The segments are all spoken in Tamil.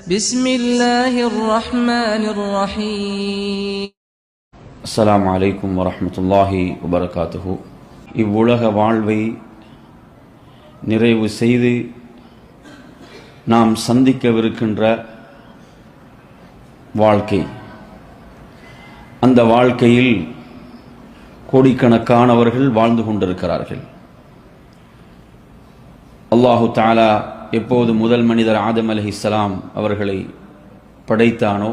بسم الله الرحمن الرحيم அஸ்ஸலாமு அலைக்கும் வரஹ்மத்துல்லாஹி வபரகாத்துஹு இவ்வுலக வாழ்வை நிறைவு செய்து நாம் சந்திக்கவிருக்கின்ற வாழ்க்கை அந்த வாழ்க்கையில் கோடிக்கணக்கானவர்கள் வாழ்ந்து கொண்டிருக்கிறார்கள் அல்லாஹு தாலா எப்போது முதல் மனிதர் ஆதம் அலைஹிஸ்ஸலாம் அவர்களை படைத்தானோ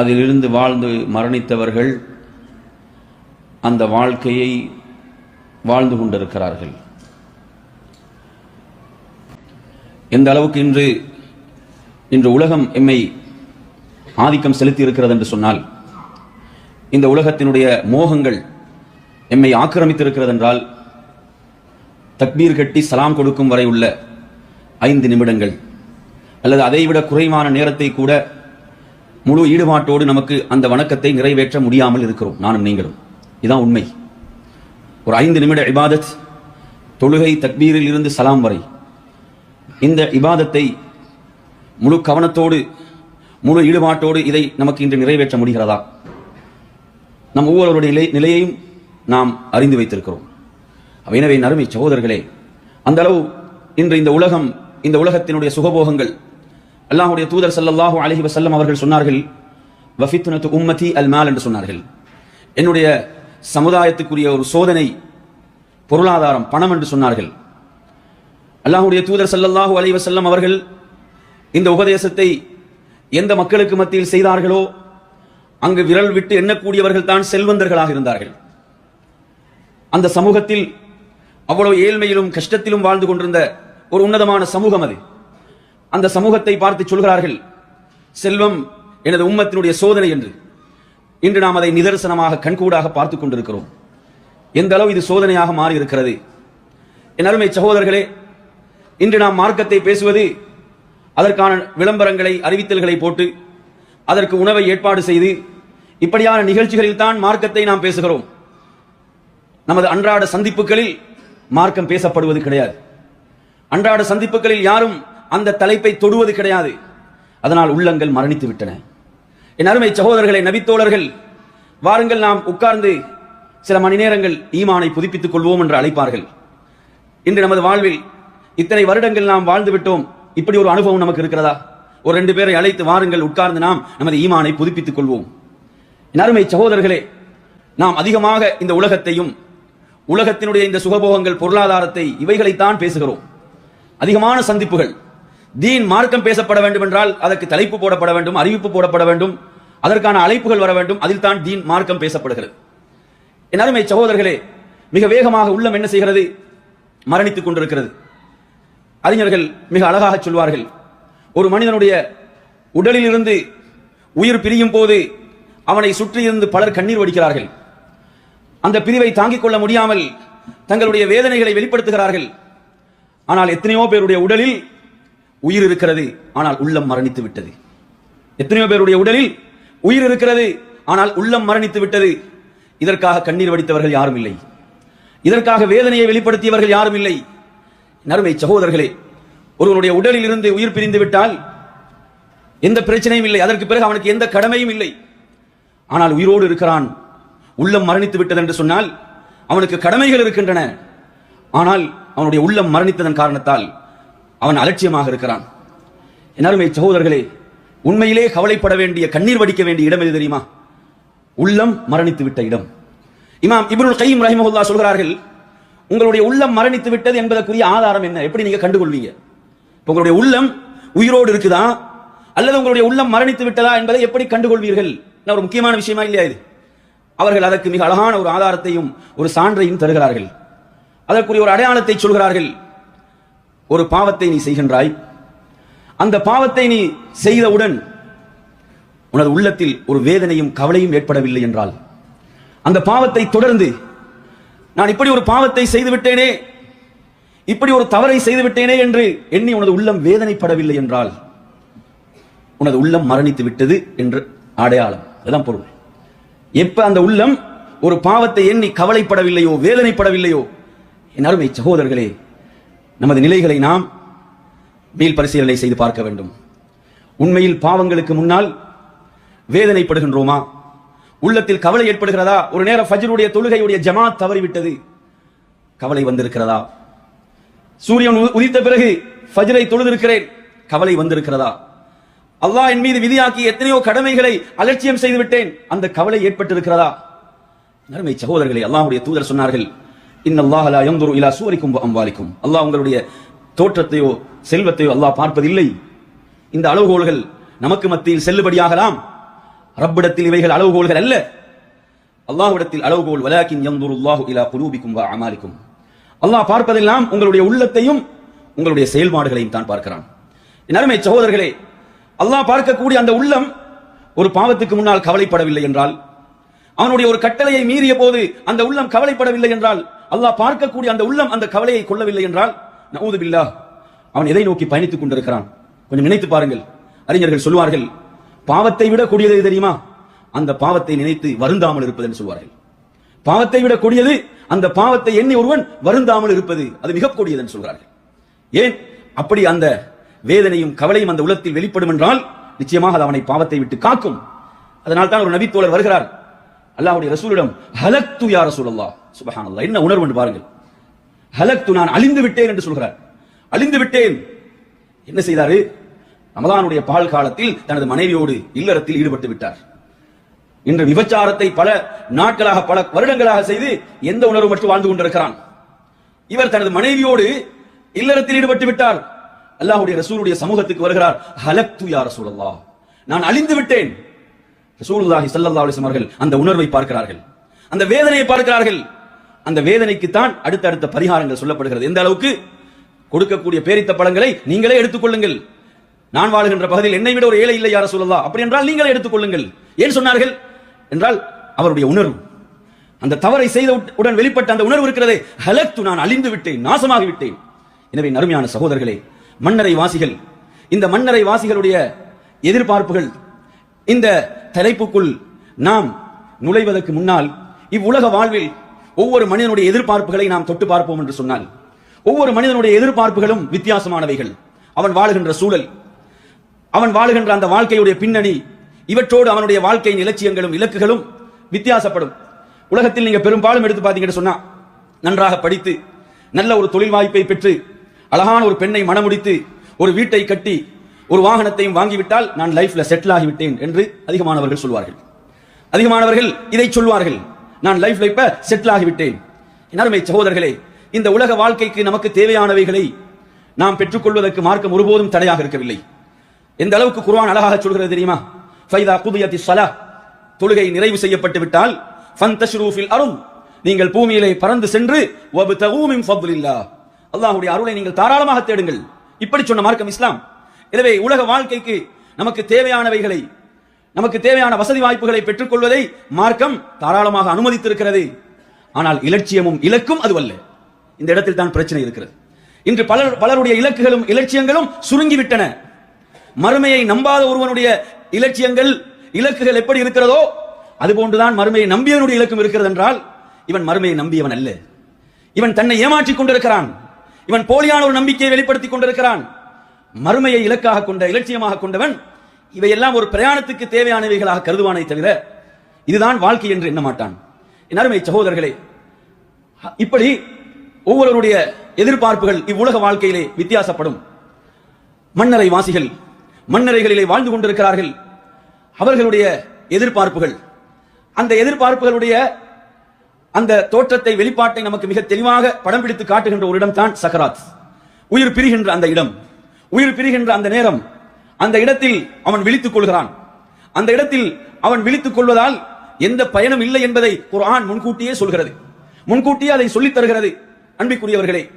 அதிலிருந்து வாழ்ந்து மரணித்தவர்கள் அந்த வாழ்க்கையை வாழ்ந்து கொண்டிருக்கிறார்கள். எந்த அளவுக்கு இன்று இன்று உலகம் எம்மை ஆதிக்கம் செலுத்தி இருக்கிறது என்று சொன்னால் இந்த உலகத்தினுடைய மோகங்கள் எம்மை ஆக்கிரமித்திருக்கிறது என்றால் தக்பீர் கட்டி சலாம் கொடுக்கும் வரை உள்ள ஐந்து நிமிடங்கள். அல்லது அதைவிட குறைவான நேரத்தை கூட முழு ஈடுபாட்டோடு நமக்கு அந்த வணக்கத்தை நிறைவேற்ற முடியாமல் இருக்கிறோம். நானும் நீங்களும். இதுதான் உண்மை. ஒரு ஐந்து நிமிட இபாதத் தொழுகை தக்பீரில் இருந்து சலாம் வரை. இந்த இபாதத்தை முழு கவனத்தோடு முழு ஈடுபாட்டோடு இதை நமக்கு இன்று நிறைவேற்ற முடிகிறதா? நம் ஒவ்வொருவருடைய நிலை நிலையையும் நாம் அறிந்து வைத்திருக்கிறோம். அவை எனவே நறுமை சகோதரர்களே அந்த அளவு இன்று இந்த உலகம் இந்த உலகத்தினுடைய சுகபோகங்கள். அல்லாஹுடைய தூதர் ஸல்லல்லாஹு அலஹி வசல்லம் அவர்கள் சொன்னார்கள் வஃபித்னத்து உம்மதி அல் மால் என்று சொன்னார்கள். என்னுடைய சமுதாயத்துக்குரிய ஒரு சோதனை பொருளாதாரம் பணம் என்று சொன்னார்கள். அல்லாஹுடைய தூதர் ஸல்லல்லாஹு அலி வசல்லம் அவர்கள் இந்த உபதேசத்தை எந்த மக்களுக்கு மத்தியில் செய்தார்களோ அங்கு விரல் விட்டு எண்ணக்கூடியவர்கள் தான் செல்வந்தர்களாக இருந்தார்கள். அந்த சமூகத்தில் அவ்வளவு ஏழ்மையிலும் கஷ்டத்திலும் வாழ்ந்து கொண்டிருந்த ஒரு உன்னதமான சமூகம் அது. அந்த சமூகத்தை பார்த்து சொல்கிறார்கள் செல்வம் எனது உம்மத்தினுடைய சோதனை என்று. இன்று நாம் அதை நிதர்சனமாக கண்கூடாக பார்த்துக் கொண்டிருக்கிறோம். எந்த அளவு இது சோதனையாக மாறி இருக்கிறது என் அருமை சகோதரர்களே இன்று நாம் மார்க்கத்தை பேசுவது அதற்கான விளம்பரங்களை அறிவித்தல்களை போட்டு அதற்கு உணவை ஏற்பாடு செய்து இப்படியான நிகழ்ச்சிகளில் தான் மார்க்கத்தை நாம் பேசுகிறோம். நமது அன்றாட சந்திப்புகளில் மார்க்கம் பேசப்படுவது கிடையாது. அன்றாட சந்திப்புகளில் யாரும் அந்த தலைப்பை தொடுவது கிடையாது. அதனால் உள்ளங்கள் மரணித்து விட்டன. என் அருமை சகோதரர்களை நபித்தோழர்கள் வாருங்கள் நாம் உட்கார்ந்து சில மணி நேரங்கள் ஈமானை புதுப்பித்துக் கொள்வோம் என்று அழைப்பார்கள். இன்று நமது வாழ்வில் இத்தனை வருடங்கள் நாம் வாழ்ந்து விட்டோம். இப்படி ஒரு அனுபவம் நமக்கு இருக்கிறதா? ஒரு ரெண்டு பேரை அழைத்து வாருங்கள் உட்கார்ந்து நாம் நமது ஈமானை புதுப்பித்துக் கொள்வோம். என் அருமை சகோதரர்களே நாம் அதிகமாக இந்த உலகத்தையும் உலகத்தினுடைய இந்த சுகபோகங்கள் பொருளாதாரத்தை இவைகளைத்தான் பேசுகிறோம். அதிகமான சந்திப்புகள். தீன் மார்க்கம் பேசப்பட வேண்டும் என்றால் அதற்கு தலைப்பு போடப்பட வேண்டும் அறிவிப்பு போடப்பட வேண்டும் அதற்கான அழைப்புகள் வர வேண்டும் அதில் தான் தீன் மார்க்கம் பேசப்படுகிறது. என்னாலும் சகோதரர்களே மிக வேகமாக உள்ளம் என்ன செய்கிறது? மரணித்துக் கொண்டிருக்கிறது. அறிஞர்கள் மிக அழகாக சொல்வார்கள் ஒரு மனிதனுடைய உடலில் இருந்து உயிர் பிரியும் போது அவனை சுற்றியிருந்து பலர் கண்ணீர் வடிக்கிறார்கள். அந்த பிரிவை தாங்கிக் கொள்ள முடியாமல் தங்களுடைய வேதனைகளை வெளிப்படுத்துகிறார்கள். ஆனால் எத்தனையோ பேருடைய உடலில் உயிர் இருக்கிறது ஆனால் உள்ளம் மரணித்து விட்டது. எத்தனையோ பேருடைய உடலில் உயிர் இருக்கிறது ஆனால் உள்ளம் மரணித்து விட்டது. இதற்காக கண்ணீர் வடித்தவர்கள் யாரும் இல்லை. இதற்காக வேதனையை வெளிப்படுத்தியவர்கள் யாரும் இல்லை. நறுமை சகோதரர்களே ஒருவனுடைய உடலில் இருந்து உயிர் பிரிந்து விட்டால் எந்த பிரச்சனையும் இல்லை. அதற்கு பிறகு அவனுக்கு எந்த கடமையும் இல்லை. ஆனால் உயிரோடு இருக்கிறான். உள்ளம் மரணித்து விட்டது என்று சொன்னால் அவனுக்கு கடமைகள் இருக்கின்றன. ஆனால் அவனுடைய உள்ளம் மரணித்ததன் காரணத்தால் அவன் அலட்சியமாக இருக்கிறான். என் சகோதரர்களே உண்மையிலே கவலைப்பட வேண்டிய கண்ணீர் வடிக்க வேண்டிய இடம் எது தெரியுமா? உள்ளம் மரணித்து விட்ட இடம். இமாம் இப்ருல் கையும் ரஹிமஹுல்லா சொல்கிறார்கள் உங்களுடைய உள்ளம் மரணித்து விட்டது என்பதற்குரிய ஆதாரம் என்ன? எப்படி நீங்க கண்டுகொள்வீங்க? உங்களுடைய உள்ளம் உயிரோடு இருக்குதா? அல்லது உங்களுடைய உள்ளம் மரணித்து விட்டதா என்பதை எப்படி கண்டுகொள்வீர்கள்? ஒரு முக்கியமான விஷயமா இல்லையா இது? அவர்கள் அதற்கு மிக அழகான ஒரு ஆதாரத்தையும் ஒரு சான்றையும் தருகிறார்கள். அதற்குரிய ஒரு அடையாளத்தை சொல்கிறார்கள். ஒரு பாவத்தை நீ செய்கின்றாய். அந்த பாவத்தை நீ செய்தவுடன் உனது உள்ளத்தில் ஒரு வேதனையும் கவலையும் ஏற்படவில்லை என்றால் அந்த பாவத்தை தொடர்ந்து நான் இப்படி ஒரு பாவத்தை செய்துவிட்டேனே இப்படி ஒரு தவறை செய்துவிட்டேனே என்று எண்ணி உனது உள்ளம் வேதனைப்படவில்லை என்றால் உனது உள்ளம் மரணித்து விட்டது என்று அடையாளம். அதுதான் பொருள். எப்ப அந்த உள்ளம் ஒரு பாவத்தை எண்ணி கவலைப்படவில்லையோ வேதனைப்படவில்லையோ என் அருமை சகோதரர்களே நமது நிலைகளை நாம் மீள் பரிசீலனை செய்து பார்க்க வேண்டும். உண்மையில் பாவங்களுக்கு முன்னால் வேதனைப்படுகின்றோமா? உள்ளத்தில் கவலை ஏற்படுகிறதா? ஒரு நேரம் ஃபஜ்ருடைய தொழுகையுடைய ஜமாத் தவறிவிட்டது. கவலை வந்திருக்கிறதா? சூரியன் உ- உதித்த பிறகு ஃபஜ்ரை தொழுதிருக்கிறேன். கவலை வந்திருக்கிறதா? அல்லாஹ் என் மீது விதியாக்கி எத்தனையோ கடமைகளை அலட்சியம் செய்து விட்டேன் அந்த கவலை ஏற்பட்டிருக்கிறதா? நறுமை சகோதரர்களே அல்லாஹுடைய தூதர் சொன்னார்கள் இன்னல்லாஹலா லா இலா சூரிக்கும் அல்லாஹ் உங்களுடைய தோற்றத்தையோ செல்வத்தையோ அல்லாஹ் பார்ப்பதில்லை. இந்த அளவுகோல்கள் நமக்கு மத்தியில் செல்லுபடியாகலாம். ரப்பிடத்தில் இவைகள் அளவுகோல்கள் அல்ல. அல்லாஹ்விடத்தில் அளவுகோல் வலாக்கின் யன்துருல்லாஹு இலா குலூபிக்கும் அமாலிக்கும். அல்லாஹ் பார்ப்பதெல்லாம் உங்களுடைய உள்ளத்தையும் உங்களுடைய செயல்பாடுகளையும் தான் பார்க்கிறான். என் அருமை சகோதரர்களே அல்லாஹ் பார்க்கக்கூடிய அந்த உள்ளம் ஒரு பாவத்துக்கு முன்னால் கவலைப்படவில்லை என்றால் அவனுடைய ஒரு கட்டளையை மீறிய போது அந்த உள்ளம் கவலைப்படவில்லை என்றால் அல்லாஹ் பார்க்கக்கூடிய அந்த உள்ளம் அந்த கவலையை கொள்ளவில்லை என்றால் நவுது பில்லா அவன் எதை நோக்கி பயணித்துக் கொண்டிருக்கிறான்? கொஞ்சம் நினைத்து பாருங்கள். அறிஞர்கள் சொல்வார்கள் பாவத்தை விட கூடியது தெரியுமா? அந்த பாவத்தை நினைத்து வருந்தாமல் இருப்பது என்று சொல்வார்கள். பாவத்தை விட கொடியது அந்த பாவத்தை எண்ணி ஒருவன் வருந்தாமல் இருப்பது அது மிக கொடியது என்று சொல்கிறார்கள். ஏன்? அப்படி அந்த வேதனையும் கவலையும் அந்த உலத்தில் வெளிப்படும் என்றால் நிச்சயமாக அது அவனை பாவத்தை விட்டு காக்கும். அதனால் தான் ஒரு நபித்தோழர் வருகிறார் அல்லாஹுடைய ரசூலிடம் ஹலக்து யா ரசூலல்லா சுபஹானல்லாஹ். என்ன உணர்வு என்று பாருங்கள். ஹலக்து நான் அழிந்து விட்டேன் என்று சொல்கிறார். அழிந்து விட்டேன். என்ன செய்தாரு? ரமதானுடைய பால் காலத்தில் தனது மனைவியோடு இல்லறத்தில் ஈடுபட்டு விட்டார். இன்று விபச்சாரத்தை பல நாட்களாக பல வருடங்களாக செய்து எந்த உணர்வு மட்டும் வாழ்ந்து கொண்டிருக்கிறான். இவர் தனது மனைவியோடு இல்லறத்தில் ஈடுபட்டு விட்டார். அல்லாஹுடைய ரசூலுடைய சமூகத்துக்கு வருகிறார் ஹலக்து யா ரசூலல்லா நான் அழிந்து விட்டேன். ரசூலுல்லாஹி ஸல்லல்லாஹு அலைஹி அவர்கள் அந்த உணர்வை பார்க்கிறார்கள். அந்த வேதனையை பார்க்கிறார்கள். அந்த வேதனைக்கு தான் அடுத்தடுத்த பரிகாரங்கள் சொல்லப்படுகிறது. எந்த அளவுக்கு? கொடுக்கக்கூடிய பேரித்த பழங்களை நீங்களே எடுத்துக்கொள்ளுங்கள் நான் வாழுகின்ற பகுதியில் என்னை விட ஒரு ஏழை இல்லை யார சொல்லலாம் அப்படி என்றால் நீங்களே எடுத்துக்கொள்ளுங்கள் ஏன் சொன்னார்கள்? என்றால் அவருடைய உணர்வு. அந்த தவறை செய்த உட்- உடன் வெளிப்பட்ட அந்த உணர்வு இருக்கிறதே. ஹலத்து நான் அழிந்து விட்டேன் நாசமாகி விட்டேன். எனவே நறுமையான சகோதரர்களே மன்னரை வாசிகள் இந்த மன்னரை வாசிகளுடைய எதிர்பார்ப்புகள் இந்த தலைப்புக்குள் நாம் நுழைவதற்கு முன்னால் இவ்வுலக வாழ்வில் ஒவ்வொரு மனிதனுடைய எதிர்பார்ப்புகளை நாம் தொட்டு பார்ப்போம் என்று சொன்னால் ஒவ்வொரு மனிதனுடைய எதிர்பார்ப்புகளும் வித்தியாசமானவைகள். அவன் வாழுகின்ற சூழல் அவன் வாழுகின்ற அந்த வாழ்க்கையுடைய பின்னணி இவற்றோடு அவனுடைய வாழ்க்கையின் இலட்சியங்களும் இலக்குகளும் வித்தியாசப்படும். உலகத்தில் நீங்க பெரும்பாலும் எடுத்து பார்த்தீங்கன்னு சொன்னா நன்றாக படித்து நல்ல ஒரு தொழில் வாய்ப்பை பெற்று அழகான ஒரு பெண்ணை மணமுடித்து ஒரு வீட்டை கட்டி ஒரு வாகனத்தையும் வாங்கிவிட்டால் நான் லைஃப்ல செட்டில் ஆகிவிட்டேன் என்று அதிகமானவர்கள் சொல்வார்கள். அதிகமானவர்கள் இதை சொல்வார்கள். நான் லைஃப்ல இப்ப செட்டில் ஆகிவிட்டேன். என் அருமை சகோதரர்களே இந்த உலக வாழ்க்கைக்கு நமக்கு தேவையானவைகளை நாம் பெற்றுக்கொள்வதற்கு மார்க்கம் ஒருபோதும் தடையாக இருக்கவில்லை. எந்த அளவுக்கு குர்வான் அழகாக சொல்கிறது தெரியுமா? ஃபைதா குதியத்தி சலா தொழுகை நிறைவு செய்யப்பட்டு விட்டால் ஃபந்தஷ்ரூஃபில் நீங்கள் பூமியிலே பறந்து சென்று வபு மின் ஃபத்லில்லாஹ் அல்லாஹ்வுடைய அருளை நீங்கள் தாராளமாக தேடுங்கள். இப்படி சொன்ன மார்க்கம் இஸ்லாம். எனவே உலக வாழ்க்கைக்கு நமக்கு தேவையானவைகளை நமக்கு தேவையான வசதி வாய்ப்புகளை பெற்றுக்கொள்வதை மார்க்கம் தாராளமாக அனுமதித்திருக்கிறது. ஆனால் இலட்சியமும் இலக்கும் அதுவல்ல. இந்த இடத்தில் தான் பிரச்சனை இருக்கிறது. இன்று பலர் பலருடைய இலக்குகளும் இலட்சியங்களும் சுருங்கிவிட்டன. மறுமையை நம்பாத ஒருவனுடைய இலட்சியங்கள் இலக்குகள் எப்படி இருக்கிறதோ அதுபோன்றுதான் மறுமையை நம்பியவனுடைய இலக்கும் இருக்கிறது என்றால் இவன் மறுமையை நம்பியவன் அல்ல. இவன் தன்னை ஏமாற்றிக் கொண்டிருக்கிறான். இவன் போலியான ஒரு நம்பிக்கையை வெளிப்படுத்திக் கொண்டிருக்கிறான். மறுமையை இலக்காக கொண்ட இலட்சியமாக கொண்டவன் இவையெல்லாம் ஒரு பிரயாணத்துக்கு தேவையானவைகளாக கருதுவானே தவிர இதுதான் வாழ்க்கை என்று எண்ண மாட்டான். என் அருமை சகோதரர்களே இப்படி ஒவ்வொருவருடைய எதிர்பார்ப்புகள் இவ்வுலக வாழ்க்கையிலே வித்தியாசப்படும். மன்னரை வாசிகள் மன்னரைகளிலே வாழ்ந்து கொண்டிருக்கிறார்கள். அவர்களுடைய எதிர்பார்ப்புகள் அந்த எதிர்பார்ப்புகளுடைய அந்த தோற்றத்தை வெளிப்பாட்டை நமக்கு மிக தெளிவாக படம் பிடித்து காட்டுகின்ற ஒரு இடம் தான் சக்கராத். உயிர் பிரிகின்ற அந்த இடம். உயிர் பிரிகின்ற அந்த நேரம் அந்த இடத்தில் அவன் விழித்துக் கொள்கிறான். அந்த இடத்தில் அவன் விழித்துக் கொள்வதால் எந்த பயனும் இல்லை என்பதை குர்ஆன் முன்கூட்டியே சொல்கிறது. முன்கூட்டியே அதை சொல்லித் தருகிறது. அன்பிற்குரியவர்களே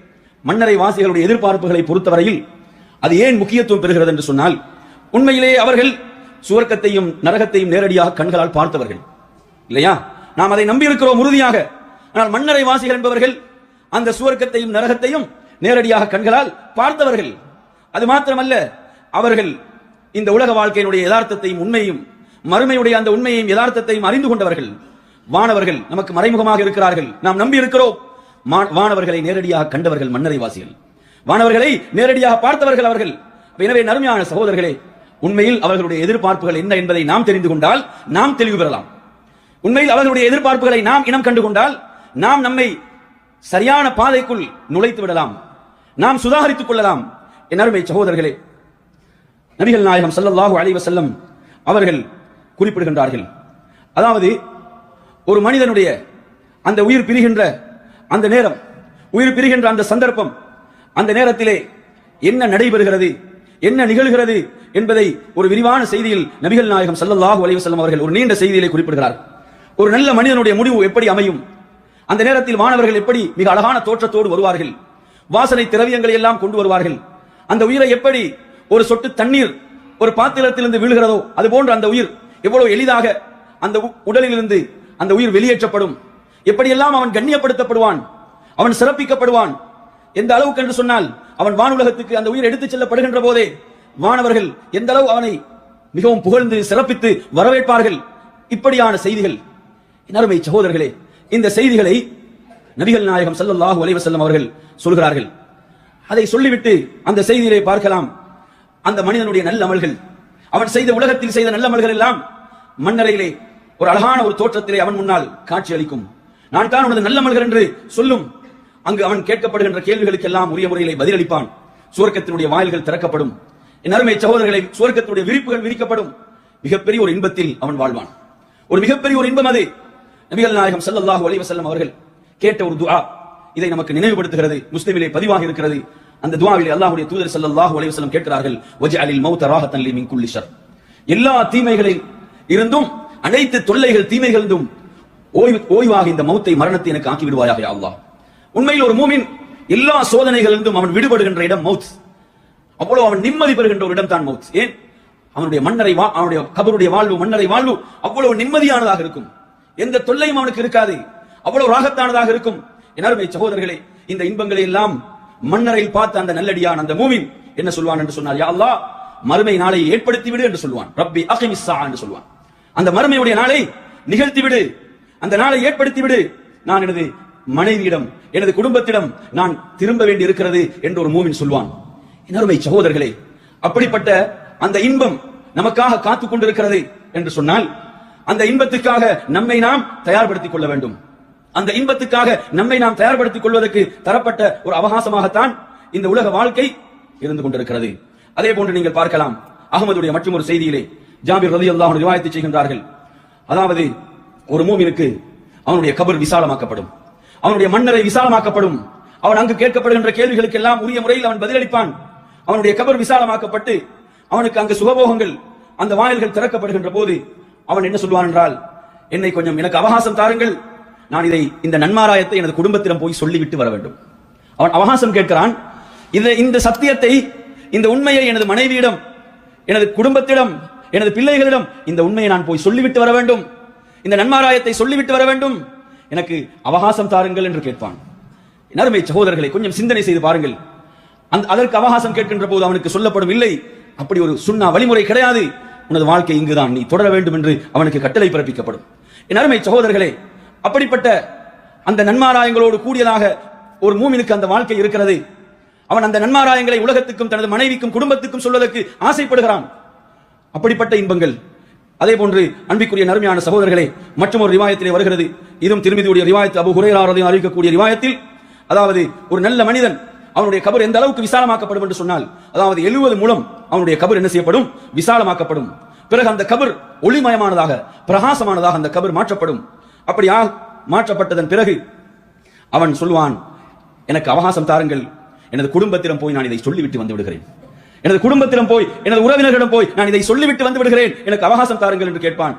மன்னரை வாசிகளுடைய எதிர்பார்ப்புகளை பொறுத்தவரையில் அது ஏன் முக்கியத்துவம் பெறுகிறது என்று சொன்னால் உண்மையிலே அவர்கள் சுவர்க்கத்தையும் நரகத்தையும் நேரடியாக கண்களால் பார்த்தவர்கள். இல்லையா? நாம் அதை நம்பியிருக்கிறோம் உறுதியாக. ஆனால் மன்னரை வாசிகள் என்பவர்கள் அந்த சுவர்க்கத்தையும் நரகத்தையும் நேரடியாக கண்களால் பார்த்தவர்கள். அது மாத்திரமல்ல அவர்கள் இந்த உலக வாழ்க்கையினுடைய யதார்த்தத்தையும் உண்மையும் மறுமையுடைய அந்த உண்மையையும் யதார்த்தத்தையும் அறிந்து கொண்டவர்கள் வானவர்கள் நமக்கு மறைமுகமாக இருக்கிறார்கள். நாம் நம்பி இருக்கிறோம் மா- வானவர்களை நேரடியாக கண்டவர்கள் மன்னரை வாசிகள் வானவர்களை நேரடியாக பார்த்தவர்கள் அவர்கள். எனவே நறுமையான சகோதரர்களே உண்மையில் அவர்களுடைய எதிர்பார்ப்புகள் என்ன என்பதை நாம் தெரிந்து கொண்டால் நாம் தெளிவு பெறலாம். உண்மையில் அவர்களுடைய எதிர்பார்ப்புகளை நாம் இனம் கண்டு கொண்டால் நாம் நம்மை சரியான பாதைக்குள் நுழைத்து விடலாம். நாம் சுதாகரித்துக் கொள்ளலாம். என் அருமை சகோதரர்களே நபிகள் நாயகம் சல்லல்லாஹு அலைஹி வஸல்லம் அவர்கள் குறிப்பிடுகின்றார்கள். அதாவது ஒரு மனிதனுடைய அந்த உயிர் பிரிகின்ற அந்த நேரம் உயிர் பிரிகின்ற அந்த சந்தர்ப்பம் அந்த நேரத்திலே என்ன நடைபெறுகிறது என்ன நிகழ்கிறது என்பதை ஒரு விரிவான செய்தியில் நபிகள் நாயகம் சல்லல்லாஹு அலைஹி வஸல்லம் அவர்கள் ஒரு நீண்ட செய்தியிலே குறிப்பிடுகிறார். ஒரு நல்ல மனிதனுடைய முடிவு எப்படி அமையும் அந்த நேரத்தில் மாணவர்கள் எப்படி மிக அழகான தோற்றத்தோடு வருவார்கள் வாசனை திரவியங்களை எல்லாம் கொண்டு வருவார்கள் அந்த உயிரை எப்படி ஒரு சொட்டு தண்ணீர் ஒரு பாத்திரத்திலிருந்து விழுகிறதோ அது போன்று அந்த உயிர் எவ்வளவு எளிதாக அந்த உடலிலிருந்து அந்த உயிர் வெளியேற்றப்படும். எப்படியெல்லாம் அவன் கண்ணியப்படுத்தப்படுவான் அவன் சிறப்பிக்கப்படுவான் எந்த அளவுக்கு என்று சொன்னால் அவன் வானுலகத்துக்கு அந்த உயிர் எடுத்துச் செல்லப்படுகின்ற போதே வானவர்கள் எந்த அளவு அவனை மிகவும் புகழ்ந்து சிறப்பித்து வரவேற்பார்கள். இப்படியான செய்திகள். என் அருமை சகோதரர்களே இந்த செய்திகளை நபிகள் நாயகம் சல்லாஹூ அலைவசல்லம் அவர்கள் சொல்கிறார்கள். அதை சொல்லிவிட்டு அந்த செய்தியிலே பார்க்கலாம். அந்த மனிதனுடைய நல்ல அமல்கள் அவன் செய்த உலகத்தில் செய்த நல்ல அமல்கள் எல்லாம் மண்ணறையிலே ஒரு அழகான ஒரு தோற்றத்திலே அவன் முன்னால் காட்சி அளிக்கும். நான் தான் உனது நல்ல அமல்கள் என்று சொல்லும். அங்கு அவன் கேட்கப்படுகின்ற கேள்விகளுக்கெல்லாம் உரிய முறையிலே பதிலளிப்பான். சுவர்க்கத்தினுடைய வாயில்கள் திறக்கப்படும். என் அருமை சகோதரர்களை சுவர்க்கத்தினுடைய விரிப்புகள் விரிக்கப்படும். மிகப்பெரிய ஒரு இன்பத்தில் அவன் வாழ்வான். ஒரு மிகப்பெரிய ஒரு இன்பம் அது. நபிகள் நாயகம் சல்லாஹூ அலைஹி அவர்கள் கேட்ட ஒரு துஆ. இதை நமக்கு நினைவுபடுத்துகிறது முஸ்லிமிலே பதிவாக இருக்கிறது அந்த துவாவிலே அல்லாஹுடைய தூதர் ஸல்லல்லாஹு அலைஹி கேட்கிறார்கள் வஜஅலில் மௌத மின் எல்லா தீமைகளில் இருந்தும் அனைத்து தொல்லைகள் தீமைகள் ஓய்வு ஓய்வாக இந்த மௌத்தை மரணத்தை எனக்கு ஆக்கி விடுவாயாக யா அல்லாஹ். உண்மையில் ஒரு மூமின் எல்லா சோதனைகளிலிருந்தும் அவன் விடுபடுகின்ற இடம் மவுத் அவ்வளவு அவன் நிம்மதி பெறுகின்ற ஒரு இடம் தான் மவுத் ஏன்? அவனுடைய மன்னரை வா அவனுடைய கபருடைய வாழ்வு மன்னரை வாழ்வு அவ்வளவு நிம்மதியானதாக இருக்கும். எந்த தொல்லையும் அவனுக்கு இருக்காது. அவ்வளவு ராகத்தானதாக இருக்கும். என் அருமை சகோதரர்களே இந்த இன்பங்களை எல்லாம் மன்னரையில் பார்த்த அந்த நல்லடியான் அந்த மூவின் என்ன சொல்வான் என்று சொன்னார் யா அல்லா மறுமை நாளை ஏற்படுத்தி விடு என்று சொல்வான். ரப்பி அகிமிஸ்ஸா என்று சொல்வான். அந்த மறுமையுடைய நாளை நிகழ்த்தி விடு அந்த நாளை ஏற்படுத்தி விடு நான் எனது மனைவியிடம் எனது குடும்பத்திடம் நான் திரும்ப வேண்டி இருக்கிறது என்று ஒரு மூவின் சொல்வான். என் அருமை சகோதரர்களே அப்படிப்பட்ட அந்த இன்பம் நமக்காக காத்துக் கொண்டிருக்கிறது என்று சொன்னால் அந்த இன்பத்துக்காக நம்மை நாம் தயார்படுத்திக் கொள்ள வேண்டும். அந்த இன்பத்துக்காக நம்மை நாம் தயார்படுத்திக் கொள்வதற்கு தரப்பட்ட ஒரு அவகாசமாகத்தான் இந்த உலக வாழ்க்கை இருந்து கொண்டிருக்கிறது. அதே போன்று நீங்கள் பார்க்கலாம் அகமதுடைய மற்றும் ஒரு செய்தியிலே ஜாபிர் ரதி அல்லாஹ் விவாதத்தை செய்கின்றார்கள். அதாவது ஒரு மூமினுக்கு அவனுடைய கபர் விசாலமாக்கப்படும். அவனுடைய மன்னரை விசாலமாக்கப்படும். அவன் அங்கு கேட்கப்படுகின்ற கேள்விகளுக்கு எல்லாம் உரிய முறையில் அவன் பதிலளிப்பான். அவனுடைய கபர் விசாலமாக்கப்பட்டு அவனுக்கு அங்கு சுகபோகங்கள் அந்த வாயில்கள் திறக்கப்படுகின்ற போது அவன் என்ன சொல்வான் என்றால் என்னை கொஞ்சம் எனக்கு அவகாசம் தாருங்கள். நான் இதை இந்த நன்மாராயத்தை எனது குடும்பத்திடம் போய் சொல்லிவிட்டு வர வேண்டும். அவன் அவகாசம் கேட்கிறான் இந்த இந்த சத்தியத்தை இந்த உண்மையை எனது மனைவியிடம் எனது குடும்பத்திடம் எனது பிள்ளைகளிடம் இந்த உண்மையை நான் போய் சொல்லிவிட்டு வர வேண்டும். இந்த நன்மாராயத்தை சொல்லிவிட்டு வர வேண்டும். எனக்கு அவகாசம் தாருங்கள் என்று கேட்பான். நறுமை சகோதரர்களை கொஞ்சம் சிந்தனை செய்து பாருங்கள். அந்த அதற்கு அவகாசம் கேட்கின்ற போது அவனுக்கு சொல்லப்படும் இல்லை. அப்படி ஒரு சுண்ணா வழிமுறை கிடையாது. உனது வாழ்க்கை இங்குதான். நீ தொடர வேண்டும் என்று அவனுக்கு கட்டளை பிறப்பிக்கப்படும். என் அருமை சகோதரர்களே அப்படிப்பட்ட அந்த நன்மாராயங்களோடு கூடியதாக ஒரு மூமினுக்கு அந்த வாழ்க்கை இருக்கிறது. அவன் அந்த நன்மாராயங்களை உலகத்துக்கும் தனது மனைவிக்கும் குடும்பத்துக்கும் சொல்வதற்கு ஆசைப்படுகிறான். அப்படிப்பட்ட இன்பங்கள். அதே போன்று அன்பிக்குரிய நறுமையான சகோதரர்களே மற்றும் ஒரு ரிவாயத்திலே வருகிறது. இதுவும் திருமதியுடைய ரிவாயத்து அபு ஹுரேராரதையும் அறிவிக்கக்கூடிய ரிவாயத்தில் அதாவது ஒரு நல்ல மனிதன் அவனுடைய கபர் எந்த அளவுக்கு விசாலமாக்கப்படும் என்று சொன்னால் அதாவது எழுவது மூலம் அவனுடைய கபர் என்ன செய்யப்படும்? விசாலமாக்கப்படும். பிறகு அந்த கபர் ஒளிமயமானதாக பிரகாசமானதாக அந்த கபர் மாற்றப்படும். அப்படி ஆ- மாற்றப்பட்டதன் பிறகு அவன் சொல்வான் எனக்கு அவகாசம் தாருங்கள். எனது குடும்பத்திடம் போய் நான் இதை சொல்லிவிட்டு வந்து விடுகிறேன். எனது குடும்பத்திடம் போய் எனது உறவினர்களிடம் போய் நான் இதை சொல்லிவிட்டு வந்து விடுகிறேன். எனக்கு அவகாசம் தாருங்கள் என்று கேட்பான்.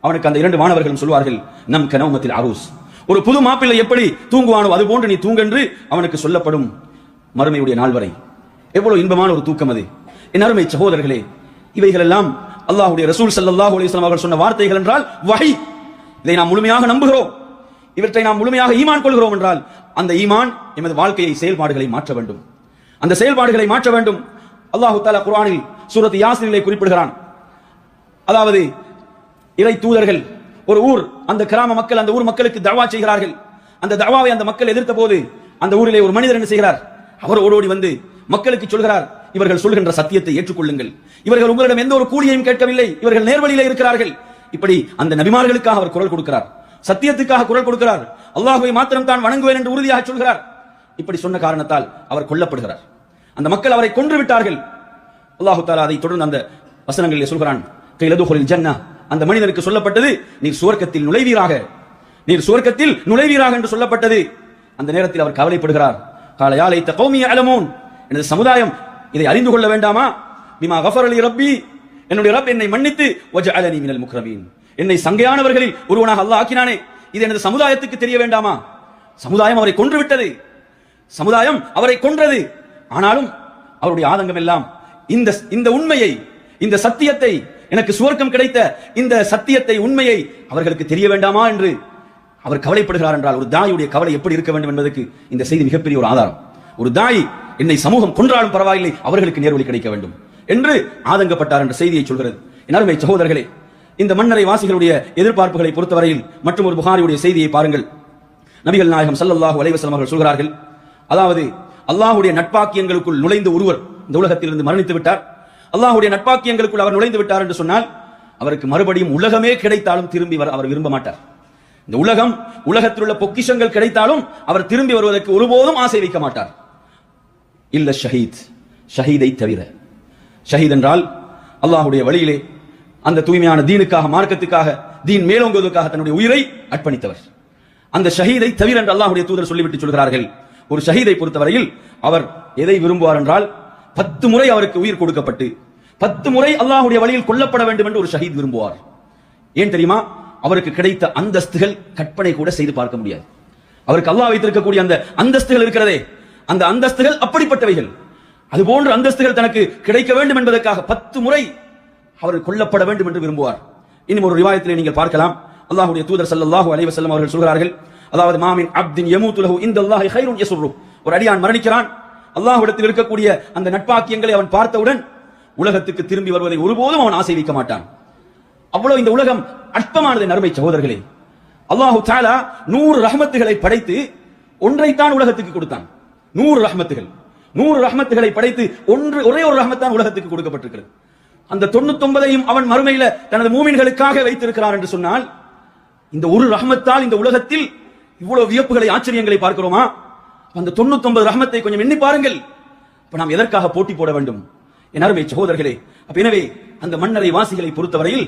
அவனுக்கு அந்த இரண்டு மாணவர்களும் சொல்வார்கள் நம் கனவுமத்தில் அரூஸ். ஒரு புது மாப்பிள்ளை எப்படி தூங்குவானோ அது போன்று நீ தூங்கென்று அவனுக்கு சொல்லப்படும் மறுமையுடைய நாள் வரை. எவ்வளவு இன்பமான ஒரு தூக்கம் அது. என் அருமை சகோதரர்களே இவைகளெல்லாம் அல்லாஹுடைய ரசூல் ஸல்லல்லாஹு அலிஸ்லாம் அவர்கள் சொன்ன வார்த்தைகள் என்றால் வகை இதை நாம் முழுமையாக நம்புகிறோம். இவற்றை நாம் முழுமையாக ஈமான் கொள்கிறோம் என்றால் அந்த ஈமான் எமது வாழ்க்கையை செயல்பாடுகளை மாற்ற வேண்டும். அந்த செயல்பாடுகளை மாற்ற வேண்டும். அல்லாஹு தாலா குரானில் சூரத் யாசீனிலே குறிப்பிடுகிறான். அதாவது இறை தூதர்கள் ஒரு ஊர் அந்த கிராம மக்கள் அந்த ஊர் மக்களுக்கு தவா செய்கிறார்கள். அந்த தவாவை அந்த மக்கள் எதிர்த்த போது அந்த ஊரிலே ஒரு மனிதர் என்ன செய்கிறார்? அவர் ஓடோடி வந்து மக்களுக்கு சொல்கிறார். இவர்கள் சொல்கின்ற சத்தியத்தை ஏற்றுக்கொள்ளுங்கள். இவர்கள் உங்களிடம் எந்த ஒரு கூலியையும் கேட்கவில்லை. இவர்கள் நேர்வழியில இருக்கிறார்கள். இப்படி அந்த நபிமார்களுக்காக அவர் குரல் கொடுக்கிறார். சத்தியத்துக்காக குரல் கொடுக்கிறார். அல்லாஹுவை மாத்திரம் தான் வணங்குவேன் என்று உறுதியாக சொல்கிறார். இப்படி சொன்ன காரணத்தால் அவர் கொல்லப்படுகிறார். அந்த மக்கள் அவரை கொன்று விட்டார்கள். அல்லாஹு தாலா அதை தொடர்ந்து அந்த வசனங்களில் சொல்கிறான். கைலதுகுலில் ஜன்னா. அந்த மனிதனுக்கு சொல்லப்பட்டது நீர் சுவர்க்கத்தில் நுழைவீராக. நீர் சுவர்க்கத்தில் நுழைவீராக என்று சொல்லப்பட்டது. அந்த நேரத்தில் அவர் கவலைப்படுகிறார். காலையாலை யாலைத்த அலமோன் எனது சமுதாயம் இதை அறிந்து கொள்ள வேண்டாமா? பிமா கஃபர் அலி ரப்பி என்னுடைய ரப் என்னை மன்னித்து வஜஅலனி மினல் முக்ரமீன். என்னை சங்கையானவர்களில் ஒருவனாக அல்லாஹ் ஆக்கினானே. இது எனது சமுதாயத்துக்கு தெரிய வேண்டாமா? சமுதாயம் அவரை கொன்று விட்டது. சமுதாயம் அவரை கொன்றது. ஆனாலும் அவருடைய ஆதங்கம் எல்லாம் இந்த இந்த உண்மையை இந்த சத்தியத்தை எனக்கு சுவர்க்கம் கிடைத்த இந்த சத்தியத்தை உண்மையை அவர்களுக்கு தெரிய வேண்டாமா என்று அவர் கவலைப்படுகிறார் என்றால் ஒரு தாயுடைய கவலை எப்படி இருக்க வேண்டும் என்பதற்கு இந்த செய்தி மிகப்பெரிய ஒரு ஆதாரம். ஒரு தாய் என்னை சமூகம் கொன்றாலும் பரவாயில்லை அவர்களுக்கு நேர்வழி கிடைக்க வேண்டும். என்று ஆதங்கப்பட்டார் என்ற செய்தியை சொல்கிறது. என் சகோதரர்களே இந்த மன்னரை வாசிகளுடைய எதிர்பார்ப்புகளை பொறுத்தவரையில் மற்றும் ஒரு புகாரியுடைய செய்தியை பாருங்கள். நபிகள் நாயகம் சல்லல்லாஹு அலைவசம் அவர்கள் சொல்கிறார்கள் அதாவது அல்லாஹுடைய நட்பாக்கியங்களுக்குள் நுழைந்த ஒருவர் இந்த உலகத்திலிருந்து மரணித்து விட்டார். அல்லாஹுடைய நட்பாக்கியங்களுக்குள் அவர் நுழைந்து விட்டார் என்று சொன்னால் அவருக்கு மறுபடியும் உலகமே கிடைத்தாலும் திரும்பி வர அவர் விரும்ப மாட்டார். இந்த உலகம் உலகத்தில் உள்ள பொக்கிஷங்கள் கிடைத்தாலும் அவர் திரும்பி வருவதற்கு ஒருபோதும் ஆசை வைக்க மாட்டார். இல்ல ஷஹீத் ஷஹீதை தவிர. ஷஹீத் என்றால் அல்லாஹுடைய வழியிலே அந்த தூய்மையான தீனுக்காக மார்க்கத்துக்காக தீன் மேலோங்குவதற்காக தன்னுடைய உயிரை அர்ப்பணித்தவர். அந்த ஷஹீதை தவிர என்று அல்லாஹுடைய தூதர் சொல்லிவிட்டு சொல்கிறார்கள். ஒரு ஷஹீதை பொறுத்தவரையில் அவர் எதை விரும்புவார் என்றால் பத்து முறை அவருக்கு உயிர் கொடுக்கப்பட்டு பத்து முறை அல்லாஹ்வுடைய வழியில் கொல்லப்பட வேண்டும் என்று ஒரு ஷஹீத் விரும்புவார். ஏன் தெரியுமா? அவருக்கு கிடைத்த அந்தஸ்துகள் கற்பனை கூட செய்து பார்க்க முடியாது. அவருக்கு அல்லாஹ் வைத்திருக்கக்கூடிய அந்த அந்தஸ்துகள் இருக்கிறதே. அந்த அந்தஸ்துகள் அப்படிப்பட்டவைகள். அது போன்ற அந்தஸ்துகள் தனக்கு கிடைக்க வேண்டும் என்பதற்காக பத்து முறை அவர் கொல்லப்பட வேண்டும் என்று விரும்புவார். இன்னும் ஒரு ரிவாயத்திலே நீங்கள் பார்க்கலாம். அல்லாஹுடைய தூதர் ஸல்லல்லாஹு அலைவசல்லம் அவர்கள் சொல்கிறார்கள் அதாவது மாமின் அப்தின் யமூத்து இந்த இந்தல்லாஹி கைருன் ஒரு அடியான் மரணிக்கிறான். அல்லாஹ்விடத்தில் இருக்கக்கூடிய அந்த நட்பாக்கியங்களை அவன் பார்த்தவுடன் உலகத்துக்கு திரும்பி வருவதை ஒருபோதும் அவன் ஆசை வைக்க மாட்டான். அவ்வளவு இந்த உலகம் அற்பமானது நறுமை சகோதரர்களே. அல்லாஹு தாலா நூறு ரஹமத்துகளை படைத்து ஒன்றைத்தான் உலகத்துக்கு கொடுத்தான். நூறு ரஹமத்துகள். நூறு ரஹமத்துகளை படைத்து ஒன்று ஒரே ஒரு ரஹமத்தான் உலகத்துக்கு கொடுக்கப்பட்டிருக்கிறது. அந்த தொண்ணூத்தொன்பதையும் அவன் மறுமையில தனது மூமின்களுக்காக வைத்திருக்கிறான் என்று சொன்னால் இந்த ஒரு ரஹமத்தால் இந்த உலகத்தில் இவ்வளவு வியப்புகளை ஆச்சரியங்களை பார்க்கிறோமா? அந்த தொண்ணூத்தொன்பது ரஹமத்தை கொஞ்சம் எண்ணி பாருங்கள். இப்ப நாம் எதற்காக போட்டி போட வேண்டும்? என் அருமை சகோதரர்களே அப்ப எனவே அந்த மன்னரை வாசிகளை பொறுத்தவரையில்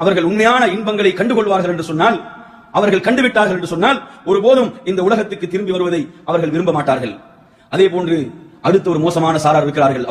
அவர்கள் உண்மையான இன்பங்களை கண்டுகொள்வார்கள் என்று சொன்னால் அவர்கள் கண்டுவிட்டார்கள் என்று சொன்னால் ஒருபோதும் இந்த உலகத்துக்கு திரும்பி வருவதை அவர்கள் விரும்ப மாட்டார்கள். அதே போன்று அடுத்து ஒரு மோசமான சாரார் இருக்கிறார்கள்